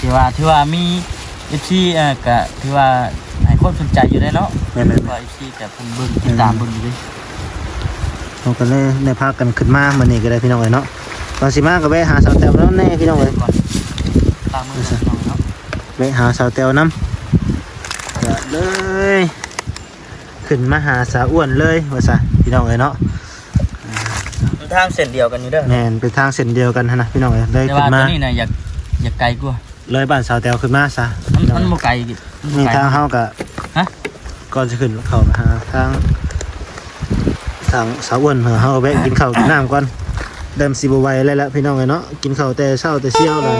ที่ว่าที่ว่ามีเอฟซีเอ่อก็ที่ว่าให้ความสนใจอยู่ได้เนาะแม่นว่าเอฟซีแต่เพิ่นเบิ่งติดตามเบิ่งอยู่เด้ๆเราก็เลยได้พากันขึ้นมามื้อนี้ก็ได้พี่น้องเอ้ยเนาะตอนสิมาก็ไปหาสาวแต้วแล้วแน่พี่น้องเอ้ย ก่อนตามมือน้องเนาะไปหาสาวแต้วนํก็เลย ขึ้นมาหาสาวอ้วนเลยว่าซะพี่น้องเอ้ยเนาะมันทางเส้นเดียวกันอยู่เด้อแม่นเป็นทางเส้นเดียวกันหั่นนะพี่น้องเอ้ยเลยแต่ขึ้ว่านตัมาวนี้น่ะอยากอยากไกลกว่า เลยบ้านสาวแต้วขึ้นมาซะมันมันบ่ไกลอีกมันบ่นี่ไกลทางเฮาก็ฮะก่อนจะขึ้นเขามาหาทางทางสาวอ้วนเหรอเฮาแวะกินข้าวกินน้ำก่อนเดิมสิบไหวเลยละพี่น้องเลยเนาะกินข้าวแต่เช้าแต่เชี่ยวเลย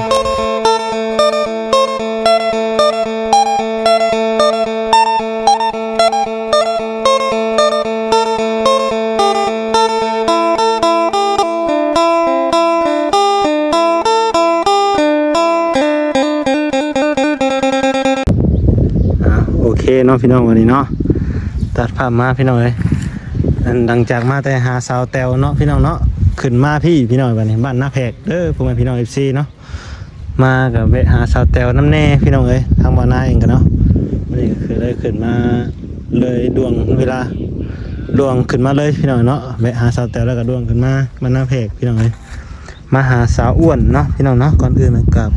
นาะพี่น้องวันนี้เนาะตัดภาพมาพี่น้องเลยอันดังจากมาแต่หาสาวแตวเนาะพี่น้องเนาะขึ้นมาพี่พี่น้องวันนี้บ้านหน้าแพกเด้อพวกแม่พี่น้องเอฟซีเนาะมากับเวหาสาวแตวน้ำแน่พี่น้องเอ้ยทางบ้านนาเองกันเนาะวันนี้ก็คือเลยขึ้นมาเลยดวงเวลาดวงขึ้นมาเลยพี่น้องเนาะเวะหาสาวแตวแล้วก็ดวงขึ้นมาบ้านหน้าแพกพี่น้องเอ้ยมาหาสาวอ้วนเนาะพี่น้องเนาะก่อนอื่นนะครับ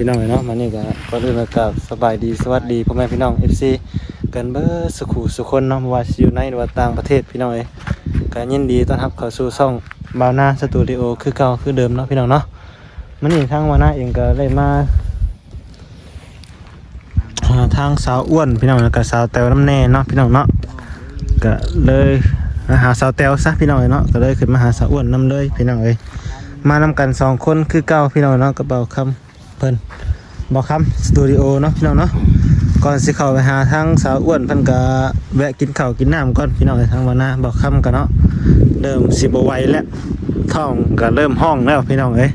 พี่น้องเนาะมานี่ก็ก่อนอื่นก็กราบสบายดีสวัสดีพ่อแม่พี่น้อง FC กันเบอร์สุขุสุคนเนาะว่าอยู่ในหรือว่าต่างประเทศพี่น้องเอ้ยก็ยินดีต้อนรับเข้าสู่ช่องบาวนาสตูดิโอคือเก่าคือเดิมเนาะพี่น้องเนาะมื้อนี้ทางวานาเองก็ได้มาทางสาวอ้วนพี่น้องแล้วก็สาวแตวน้ำแน่เนาะพี่น้องเนาะก็เลยมาหาสาวแตวซะพี่น้องเอ้ยเนาะก็เลยขึ้นมาหาสาวอ้วนนํเลยพี่น้องเอ้ยมานำกันสองคนคือเก่าพี่น้องเนาะกระเป๋าคำ เพิ่นบอกคำสตูดิโอเนาะพี่น้องเนาะก่อนสิเข้าไปหาทางสาวอ้วนเพิ่นก็แวะกินข้าวกินน้ำก่อนพี่น้องเอ้ยทางวันหน้าบอกคำกันเนาะเริ่มสิบ่ไหวแล้วท้องก็เริ่มห้องแล้วพี่น้องเอ้ย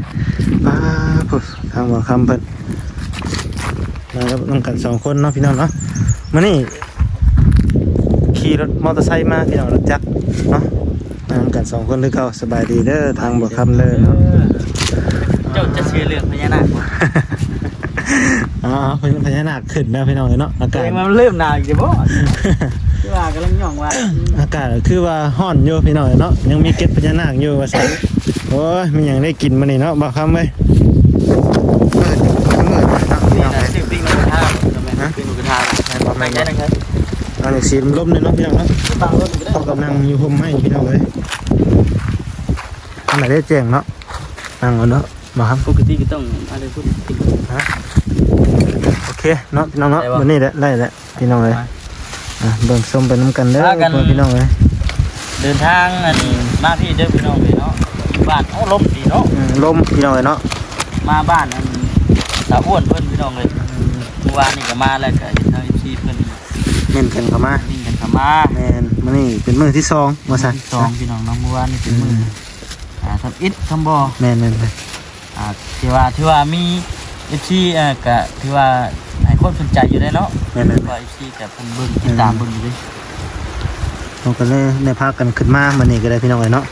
ป้าพุทางบอกคำเพิ่นมาแล้วต้องกันสองคนเนาะพี่น้องเนาะมื้อนี้ขี่รถมอเตอร์ไซค์มาพี่น้องรถจักรเนาะมากันสองคนคือเก่าสบายดีเด้อทางบอกคำเลยเนาะ เจ้าจะเชื่อเรื่องพญานาคบ่อ๋อเป็นพญานาคขึ้นแล้วพี่น้องเนาะอาเอกาศงมันเริ่มหนาวอีกเด้อบ่ที่ว่ากำลังย่องว่าอากาศคือว่าฮ้อนอยู่พี่น้องเนาะยังมีเกล็ดพญานาคอยู่ว่าซั่นโอ้ยมันยังได้กินมื้อนี้เนาะบ่คำเว้ยเปิดเปิดเนาะพี่นี่น้องนะเอ้ยชื่อปิ้งหมูกระทะปิ้งหมูกระทะบ่แม่แม่นนได้เนาะนะครับอันนี้สีลมๆเลยเนาะพี่น้องเนาะบางรถก็ได้เขากำลังอยู่ห่มไม้พี่น้องเอ้ยอันไหนได้แจ้งเนาะนั่งเอาเนาะ บ่ครับปกติก็ต้องอะไรพูดติดโอเคเนาะพี่น้องเนาะได้บ่มื้อนี้แหละได้แล้วพี่น้องเอ้ยมาอะเบิ่งชมไปนํกันเด้อพากันพี่น้องเอ้ยเดินทางอันนี้มาพี่เด้อพี่น้องเลยเนาะอยู่บ้านโอ้ลมดีเนาะอืมลมพี่น้องเอ้ยเนาะมาบ้านอันสาวอ้วนเพิ่นพี่น้องเลยเมื่อวานนี่ก็มาแล้วก็เห็นทางพี่เพิ่นเม่นกันเข้ามาวิ่งกันเข้ามาแมนมื้อนี้เป็นมื้อที่สองว่าซั่นสองพี่น้องเนาะเมื่อวานนี่เป็นมืออ่าทำอิฐทำบ่อแม่นแม่น อ่าที่ว่าที่ว่ามีเอฟซีเอ่อก็ที่ว่าให้ความสนใจอยู่ได้เนาะแม่นแม่นว่าเอฟซีแต่เพิ่นเบิ่งติดตามเบิ่งอยู่เด้ เราก็เลยได้พากันขึ้นมามื้อนี้ก็ได้พี่น้องเอ้ยเนาะ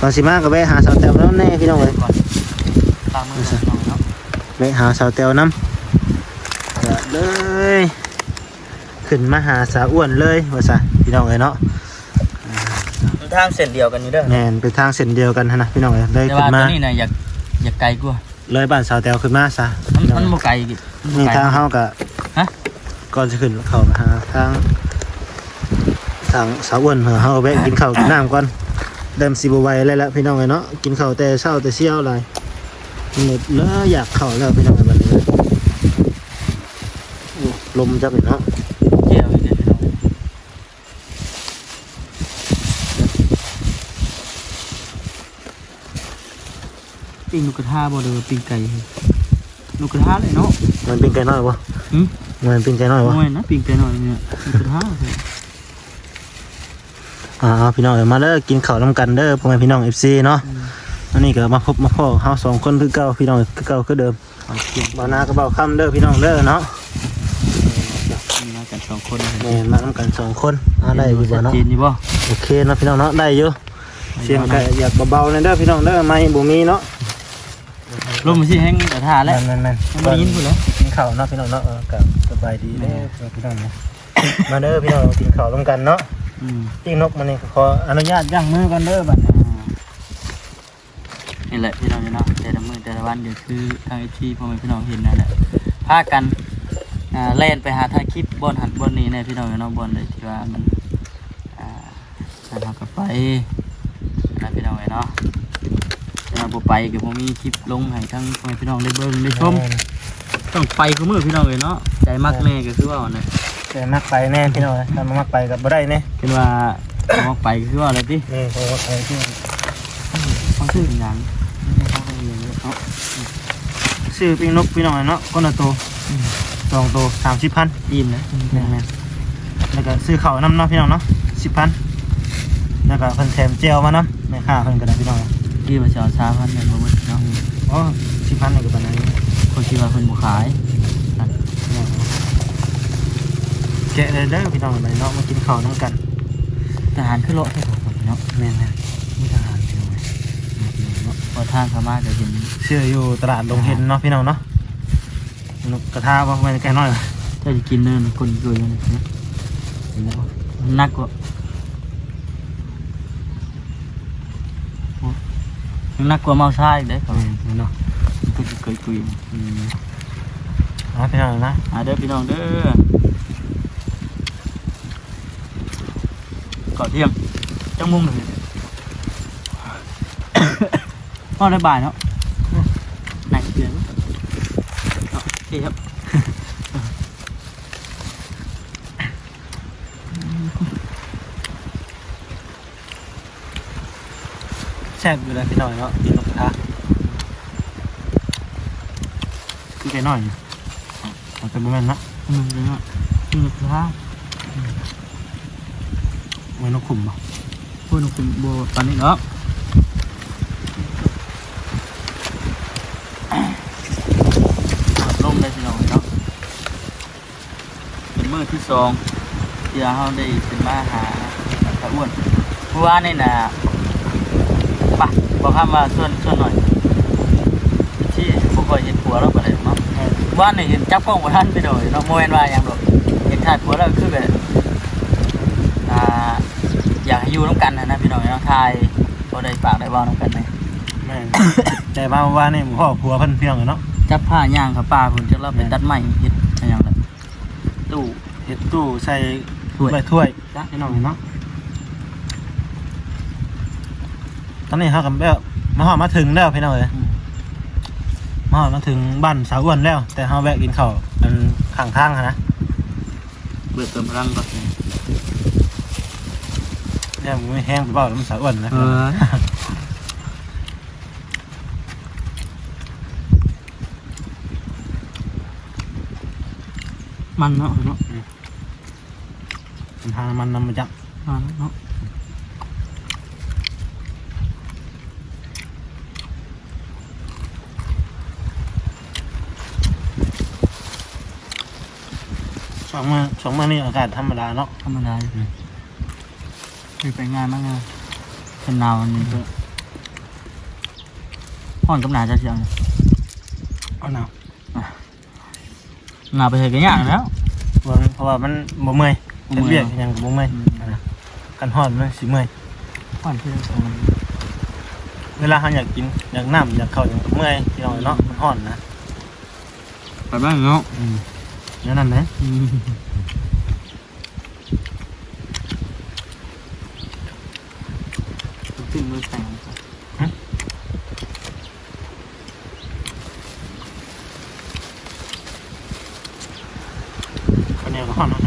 ตอนสิมาก็ไปหาสาวแตวแล้วแน่พี่น้องเอ้ยก่อนตามมือน้องเนาะไปหาสาวแตวนํก็เลยขึ้นมาหาสาวอ้วนเลยว่าซั่นพี่น้องเอ้ยเนาะมันทางเส้นเดียวกันอยู่เด้อแม่นเป็นทางเส้นเดียวกันหั่นนะพี่น้องเอ้ยเลยแต่ขึ้ว่านตัมาวนี้น่ะอยาก อยากไกลกว่าเลยบ้านสาวแตวขึ้นมาซะมันมันบ่ไกลอีกมันบ่นี่ไกล ทางเฮาก็ฮะ ก่อนจะขึ้นเข้ามาหาทางทางสาวอ้วนเหรอเฮาแวะกินข้าวกินน้ำก่อนเดิมสิบ่ไหวเลยละพี่น้องเอ้ยเนาะกินข้าวแต่เช้าแต่เชี่ยวเลยหมดแล้วอยากเข้าแล้วพี่น้องเอ้ยบัดนี้โอ้ลมจับเลยเนาะ เจียวอีกเด้อพี่น้อง ปิ้งนกกระทาบ่เด้อปิ้งไก่นกกระทาเลยเนาะมันเป็นไก่น้อยบ่หึมันเป็นไก่น้อยบ่โอ้ยนะปิ้งไก่หน่อยเนี่ยนกกระทาเถอะอ่าพี่น้องเอ้ยมาเด้อกินข้าวนํกันเด้อพ่อแม่พี่น้อง FC เนาะอันนี้ก็มาพบมาพ่อเฮาสองคนคือเก่าพี่น้องคือเก่าคือเดิมเอาเกียงบ่าวนาก็เบาค่ำเด้อพี่น้องเด้อเนาะมีมากันสองคนเลยแม่นมานํกันสองคนอ่าได้อยู่บ่เนาะจีนนี่บ่โอเคเนาะพี่น้องเนาะได้อยู่เสียงไก่อยากเบาๆเลยเด้อพี่น้องเด้อไม่บ่มีเนาะ ลมมันสิแห้งกระทาแล้วแม่นแม่นมันบ่ได้ยินพุ่นแล้วกินข้าวเนาะพี่น้องเนาะเออกับสบายดีเด้อพี่น้องเนาะ มาเด้อพี่น้องกินข้าวร่วมกันเนาะอืมปิ้งนกมันนี่ก็ขออนุญาตย่างมือกันเด้อบัดนี้นี่แหละพี่น้องเนาะแต่ละมื้อแต่ละวันเดี๋ยวคือทางไอทีพ่อแม่พี่น้องเห็นนั่นแหละพากันอ่าเล่นไปหาถ่ายคลิปบนหันบนนี้ในพี่น้องเนาะบนเลยที่ว่ามันอ่านั่นเราก็ไปนะพี่น้องเนาะ แต่เราบ่ไปก็บ่มีคลิปลงให้ทั้งพ่อแม่พี่น้องได้เบิ่งได้ชมต้องไปคือมื้อพี่น้องเนาะใจมักแน่ก็คือว่าเนี่ยแต่มักไปแน่พี่น้องถ้ามามักไปกับบ่ได้แน่คิดว่าบ่ไปก็คือว่าอะไรตินี่โอ้ไปที่ฟังชื่อเป็นหยังไม่ได้ฟังอะไรเลยเนาะซื้อปิ้งนกพี่น้องเนาะคนละโตสองโตสามสิบพันอิ่มนะแม่นๆแล้วก็ซื้อข้าวน้ำเนาะพี่น้องเนาะสิบพันแล้วก็เพิ่นแถมเจลมาเนาะแม่ค้าเพิ่นก็ได้พี่น้อง กี่มาเช้าชาพันเงินบ่หมดเนาะอ๋อสิบพันนี่ก็ปานนั้นคนคิว่าเพิ่นบ่ขายแกะเลยเด้อพี่น้องไปเนาะมากินข้าวน้ำกันทหารขึ้นรถให้ผมเนาะแม่นนะมีทหารพี่น้องเนาะพอทางเขามาก็เห็นเชื่ออยู่ตลาดลงเห็นเนาะพี่น้องเนาะนกกระทาว่าไม่แก่น้อยจะกินเนินคนอยู่อย่างนี้นะนักกว่าโอ้ ยังนักกว่าเมาซ่าอีกเด้อเขาแม่นเนาะก็จะเคยคุยอืมเอาพี่น้องนะอ่าเด้อพี่น้องเด้อก่อนเที่ยงจังมุ่งเลยพ่อได้บ่ายเนาะไหนเดือนโอเคครับ ซ่บอยู่เลยพี่น้องเนาะกินนกกระทาคือแก่หน้อยเอาแต่บ่แม่นเนาะอืมเนาะอืมครับไว้นกขุมบ่พูดถึงโบตอนนี้เนาะลมได้พี่น้องเนาะเป็นมื้อที่สองที่เราได้ขึ้นมาหาตาอ้วนเมื่อวานนี่นะ ปะบอกคำว่าส่วนส่วนหน่อย ที่บุคคลเห็นผัวเราไปเลยเนาะว่านนี่เห็นจับกล้องบนท่านไปหน่อยเนาะโมเมนว่าอย่างหรอกเห็นถ่ายผัวแล้วคือแบบอ่าอยากให้อยู่น้ำกันนะนะพี่น้องเนาะทายพอได้ปากได้เว่าน้ำกันไหมแม่น แต่ว่าว่านี่พ่อผัวเพิ่นพี่น้องเนาะจับผ้าย่างกับป้าผมจะเราไปตัดไม้เฮ็ดอะไรอย่างไรตู้ เฮ็ดตู้ใส่ถ้วย ใบถ้วยจ้ะพี่น้องเนาะต อนนี้เฮากันแบบมาฮอดมาถึงแล้วพี่น้องเอ้ยอืมมาฮอดมาถึงบ้านสาวอ้วนแล้ว แต่เฮาแวะกินข้าวอันข้างทางหั้นนะเบิดเติมพลังก่อนเนี่ยมันไม่แห้งไปเปล่าแล้วมันสาวอ้วนนะเออมันเนาะเนาะมันทางมันนำมาจาก มันเนาะ สองมือสองมือนี่อากาศธรรมดาเนาะธรรมดาอยู่คือไปงานมากงานเป็นหนาวอันนี้ก็ห้อนกับหนาจะเสียงเอาหนาวหนาไปเถอะกันยากแล้วเพราะว่าเพราะว่ามันบ่เมื่อยบ่เมื่อยเบียกยังบ่เมื่อยอืมนะกันฮอดมันสิเมื่อยห้อนที่เราเวลาเราอยากกินอยากน้ำอยากเข้าวอยากเมื่อยพี่น้องเนาะมันฮ้อนนะไปบ้างเนาะอืมแล้วนั่นนะอืมตึ้งมือแข็งข้าวเหนียวก็ฮ้อนเนาะ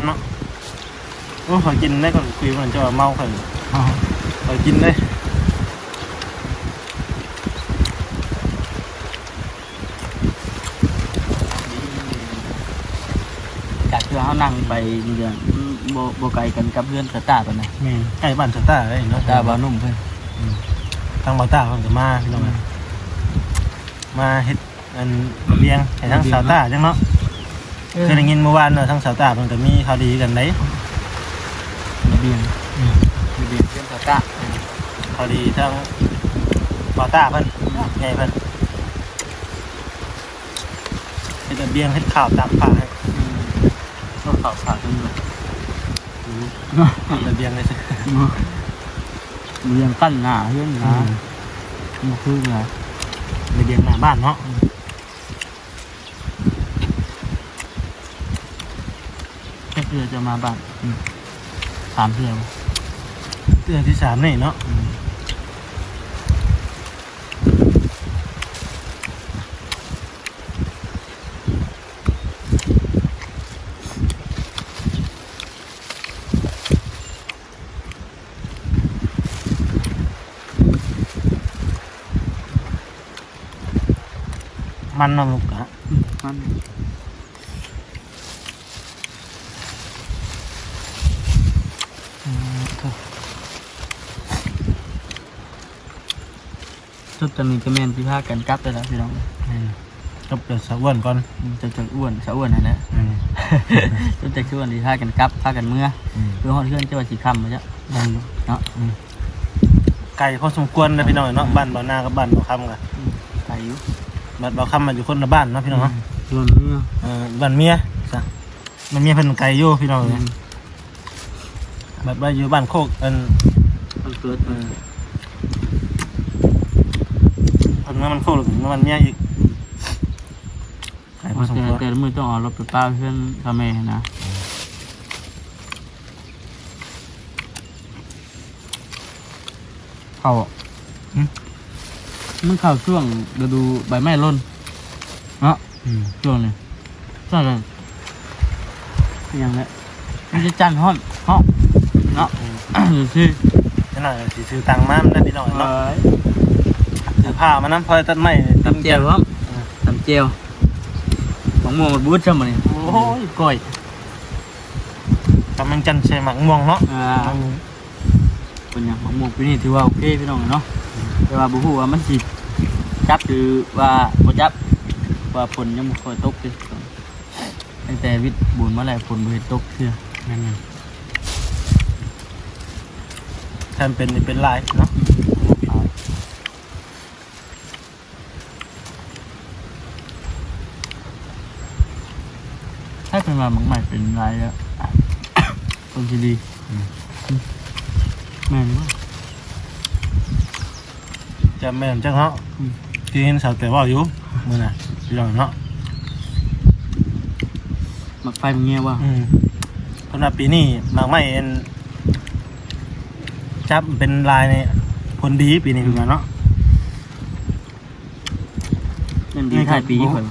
เนาะโอ้ขอยกินได้ก่ คุยมันจะว่าเมาข่อยอ๋อขอยกินได้จากที่เขานั่งไปเดือนโบโบไกลกันกับเพื่อนสตาร์ปะนะแม่นใกล้บ้านสตาร์เลยเนาะ ตาบานุ่มเพื่อนทางบาตาเพิ่นก็มาพี่น้องเอ้ยมาเฮ็ดอันระเบียงให้ทางสาวตาจังเนาะเคยได้ยินเมื่อวานเนอะทั้งสาวตาเพิ่นก็มีข่าวดีกันได้ระเบียงระเบียงเพื่อนสตาร์ข่าวดีทั้งบาตาเพิ่นใหญ่เพิ่นเฮ็ดระเบียงเฮ็ดข่าวตากผ้าให้ ก็ข่าวสารกันเลยทำระเบียงเลยสิเรียงกั้นหน้าเพื่อนนะมันคือไงระเบียงหน้าบ้านเนาะแค่เพื่อจะมาบ้านสามเพื่อเดือนที่สามนี่เนาะ มันเนาะลูกอะมันอืมครับจุดตอนนี้ก็แมนที่พากันกลับไปแล้วพี่น้องอืมจบเดี๋ยวสะอ้วนก่อนจะจะอ้วนสะอ้วนนั่นแหละอืมจนจะชวนที่พากันกลับพากันเมื่ออืมเพื่อฮอดเพื่อนเจ้าว่าสีคำมาจ้ะนั่นอยู่เนาะไก่พอสมควรนะพี่น้องเนาะบ้านบ่าวนากับบ้านบ่าวคำกันไปอยู่ บ้านบ่าวคำมาอยู่คนละบ้านเนาะพี่น้องเนาะชวนเมื่อเออบ้านเมียจ้ะมันเมียเพิ่นไก่อยู่พี่น้องเนี่ยบัดว่าอยู่บ้านโคกอันมันเกิดเออเพิ่นว่ามันโคกหรือมันเมียอีกไก่พอสมแต่ควรแต่ละมือต้องเอารถไปป้าเพื่อนพ่อแม่นะเขา มันเข้าช่วงฤดูใบไม้ร่นเนาะอืมช่วงนี้ช่วงนั้นยังไงมันจะจันทร์ห้อนห้องเนาะหรือที่จะหน่อยสิซื้อตังค์มามันได้พี่น้องเนาะถือผ้ามานํพอตัดไม้ตำเจียวครับตำเจียวของม่วงมันบูดใช่ไหมนี่โอ้ยก้อยกำลังจันทร์ใส่หมักม่วงเนาะอ่า เป็นอย่างของม่วงปีนี้ถือว่าโอเคพี่น้องเนาะ แต่ว่าบุหูว่ามันสิจับหรือว่าบ่จับว่าฝนยังบ่ค่อยตกเลยตั้งแต่วิทย์บุญมาแล้วฝนบ่เห็นตกเทื่อนั่นน่ะแทนเป็นนี่เป็นลายเนาะถ้าเป็นมาหมักใหม่เป็นไรแล้วคงจะดีแม่นบ่ จะแม่นจังเนาะอืมที่เห็นสาวแต่ว่าอยู่มื้อน่ะพี่น้องเนาะหมักไฟมันเงี้ยว่าอืมสำหรับปีนี้หมากไม้เอ็นจับเป็นลายในผลดีปีนี้คือกันเนาะนั่นดีท้ายปีนี้ข่อย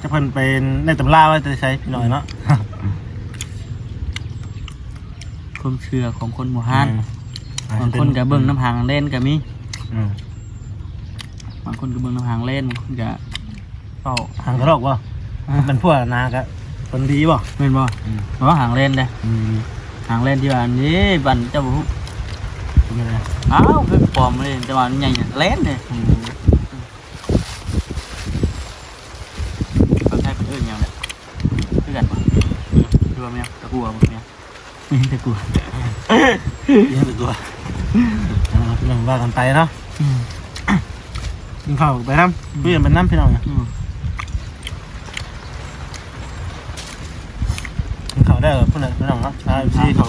จะเพิ่นเป็นในตำราว่าจะใช้พี่น้อยเนาะความเชื่อของคนหมู่ฮานอืมบางคนก็เบิ่งน้ำหางเล่นก็มีอืม บางคนก็เบิ่งน้ำหางเล่นบางคนก็เฝ้าหางกระรอกบ่เป็นพวกนากะผลดีบ่แม่นบ่อืมเพราะว่าหางเล่นเด้อืมหางเล่นที่ว่านี่บันเจ้าบ่ฮู้เป็นไงอ้าวคือปลอมเลยแต่ว่ามันใหญ่เนี่ยเล่นเด้อืมคนไทยคนอื่นหยังเนี่ยคือกันบ่คือว่าแม่นตะกัวบ่แม่นไม่ตะกัวเยอะไปตัวอ่าพี่น้องว่ากันไปเนาะอืม กินข้าวไปน้ำเพื่อนเป็นน้ำพี่น้องเนี่ยอืมกินข้าวได้เหรอพี่น้องพี่น้องเนาะอ่าอยู่ที่เขา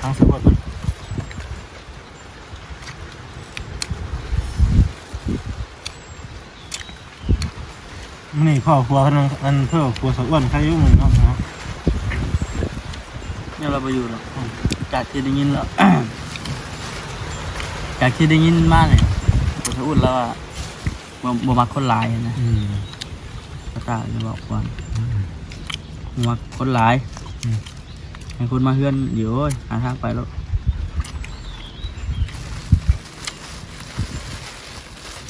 ทางสะกดมันนี่พ่อครัวเขานั่งอันเพื่อครัวสะอ้วนใครอยุ่งมือเนาะเนาะเนี่ยเราไปอยู่แล้วจากที่ได้ยินแล้วจากที่ได้ยินมาเนี่ย ผมจะอุ่นแล้วว่าบ่บ่มักคนหลายนะอืมพระเจ้าจะบอกว่าบ่มักคนหลายอืมให้คนมาเฮือนอยู่โอ้ยหาทางไปแล้ว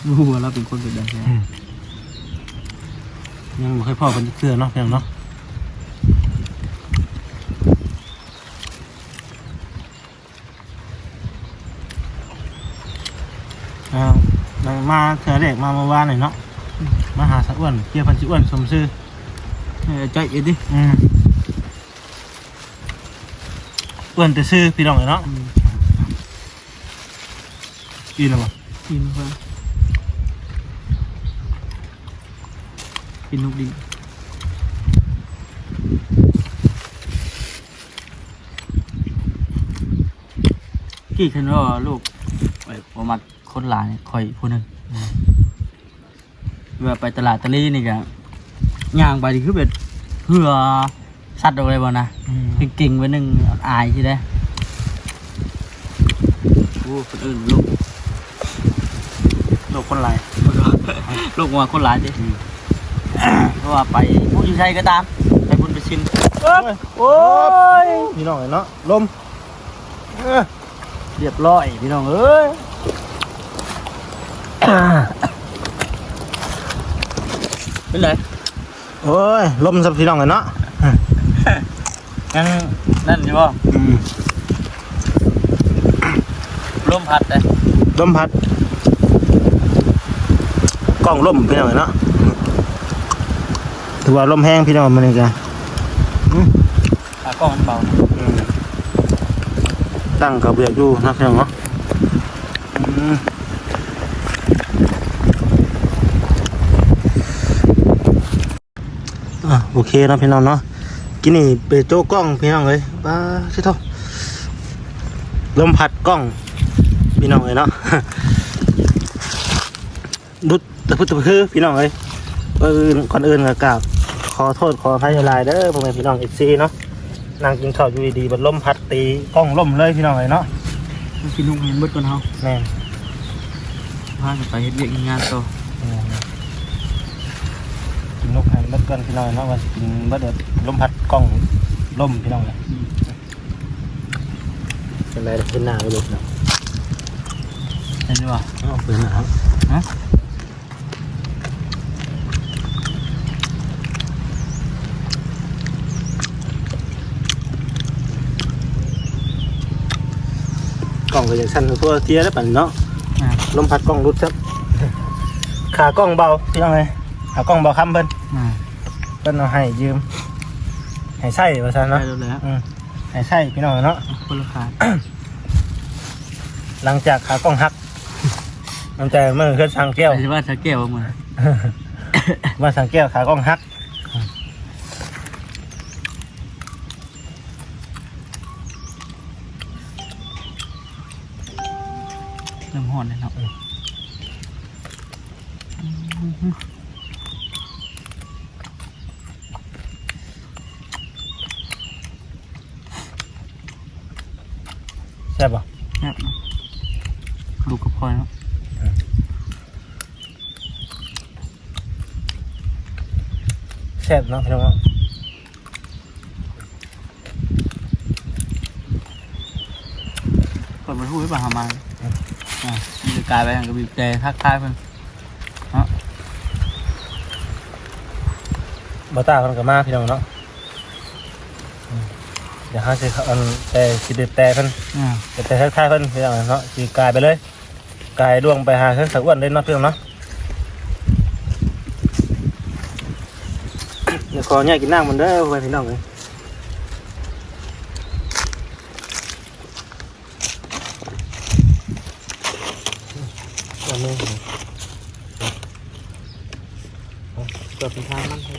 รู้ว่าเราเป็นคนเป็นแบบนี้ยังไม่เคยพ่อเป็นเสื้อเนาะพี่น้องเนาะอ่า มาเถื่อเด็กมาเมื่อวานหน่อยเนาะมาหาสะอ้วนเกี่ยวพันธุ์สิอ้วนสมซื่อเออใจเย็นดิอืมอ้วนแต่ซื่อพี่น้องเลยเนาะอีแล้วบ่กินเพื่อนกินนุกดินกี่คันว่าลูกไอ้ประมาณคนหลายคอยผู้หนึงเวลาไปตลาดตะลี่นี่ก็ย่างไปนี่คือแบบเหือสัตว์ออกเลยบ่นะเก่งๆไว้หนึ่งอายใช่ไหมโอ้คนอื่นลูกโลกคนหลายลูกว่าคนหลายดิเพราะว่าไปผู้ยิงชัยก็ตามไปบุญไปชิมโอ้ยพี่น้องเอ้ยเนาะลมเออเรียบร้อยพี่น้องเอ้ย เป็นไรโอ้ยลมสับพี่น้องเอ้ยเนาะยังนั่นใช่ป่ะอืมลมพัดเลยลมพัดกล้องลมพี่น้องเอ้ยเนาะถือว่าลมแห้งพี่น้องมันนี่จ้ะขากล้องมันเบานะอืมตั้งกับเบียกอยู่นะพี่น้องเนาะอืมอะโอ เคเนาะพี่น้องเนาะกินนี่เปโจ้กล้องพี่น้องเลยป้าชิโตลมพัดกล้องพี่น้องเลยเนาะดุดตะพุตตะพือพี่น้องเลยเออก่อนอื่นก็กราบขอโทษขออภัยหลายๆเด้อพ่อแม่พี่น้องเอฟซีเนาะนั่งกินข้าวอยู่ดีๆบัดลมพัดตีกล้องล่มเลยพี่น้องเลยเนาะมันกินนุ่งเห็นเบิดก่อนเฮาแม่นพากันไปเฮ็ดเวียกเฮ็ดงานต่อ แม่นกินนกหัน เบิดก่อนพี่น้องเนาะว่าสิกินเบิดเดี๋ยวลมพัดกล้องล่มพี่น้องเลยเป็นไรล่ะเป็นหน้าไปเลยเนาะเห็นป่ะเอาเป็นหน้าครับฮะกล้องก็ยังสั่นตัวเทียแล้วปั่นเนาะอ่าลมพัดกล้องรุดครับขากล้องเบาพี่น้องเลยขากล้องเบาค้ำเพิ่นอ่า เพิ่นเอาให้ยืมให้ใส่ว่าซั่นได้เนาะแล้วแหล้วอืมให้ใส่พี่น้องเนาะ คนละขาดหลังจากขากล้องหักน้ำใจเมื่อเคลื่อนทางแก้ว แต่ว่าถ้าแก้วมันมาสังแก้วขากล้องหักเริ่มฮ้อนแล้วเนาะ ช่บป่ะแซ่บเนาะลูกกระเพาะเนาะแซ่บเนาะพี่น้องเนาะก่อนมาพูดให้ป่าหามาอ่ามีแต่กลายไปทางกับบีบแต่ทักทายเพิ่นบาตาเพิ่นก็มาพี่น้องเนาะอืม เดี๋ยวหาสิเอาอันแต่สิเด็ดแต่เพิ่นอ่าเด็ดแต่ทักทายเพิ่นพี่น้องเนาะสิกลายไปเลยกลายล่วงไปหาเครื่องสักอ้วนเลยเนาะพี่น้องเนาะเดี๋ยวขอเนี่ยกินน้ำมันเด้อพ่อแม่พี่น้องเลยเอามือเอาเกิดเป็นทางมันให้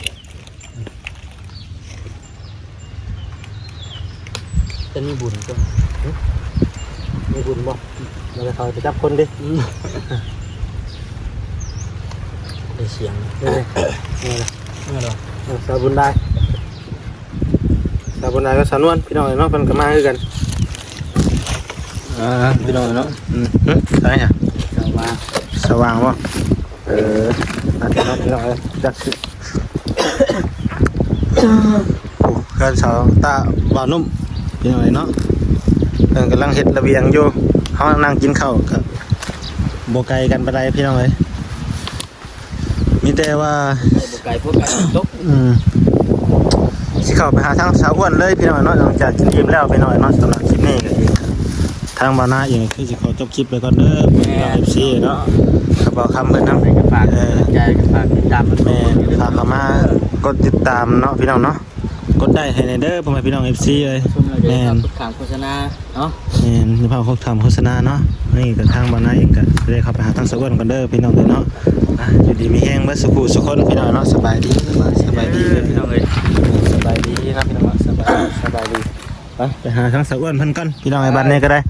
จะมีบุญก็ มีบุญบ่เราจะคอยไปจับคนดิได้เสียงนี่เลยนี่เลยเมื่อหรอเอาสาวบุญได้สาวบุญได้ก็สาวนวลพี่น้องเนาะเพิ่นก็มาคือกันอ่าพี่น้องเนาะอืมหึใช่จ้ะแต่ว่าสว่างบ่เอออะพี่น้องพี่น้องเอ้ยจักสิโอ้เพื่อนสาวตาบ่าวนุ่มพี่น้องเอ้ยเนาะ เพิ่นกำลังเฮ็ดระเบียงอยู่เฮานั่งกินข้าวกับบ่ไกลกันปานใดพี่น้องเอ้ยมีแต่ว่าไอ้บกไก่พวกไก่ตกอืมสิเข้าไปหาทางสาวอ้วนเลยพี่น้อยเนาะหลังจากกินอิ่มแล้วพี่น้อยเนาะสำหรับคลิปนี้ก็เองทางบานาเองคือสิขอจบคลิปไปก่อนเด้อพี่น้องเอฟซีเนาะกระเป๋าคำเพิ่นนำใส่กระฝากใจกระฝากติดตามมันแม่ฝากเข้ามากดติดตามเนาะพี่น้องเนาะ กดได้ให้ในเด้อพ่อแม่พี่น้องเอฟซีเลยจะแม่น ได้ข่าวโฆษณาเนาะนี่พี่พาเขาทำโฆษณาเนาะนี่กับทางบ้านนายเองก็ได้เข้าไปหาทางสะอ้วนกันเด้อพี่น้องเด้อเนาะอยู่ดีมีแห้งเมื่อสุขสุขคนพี่น้องเนาะสบายดีสบายดีพี่น้องเลยสบายดีนะพี่น้องสบายสบายดีไปไปหาทางสะอ้วนพันกันพี่น้องไอ้บ้านนี้ก็ได้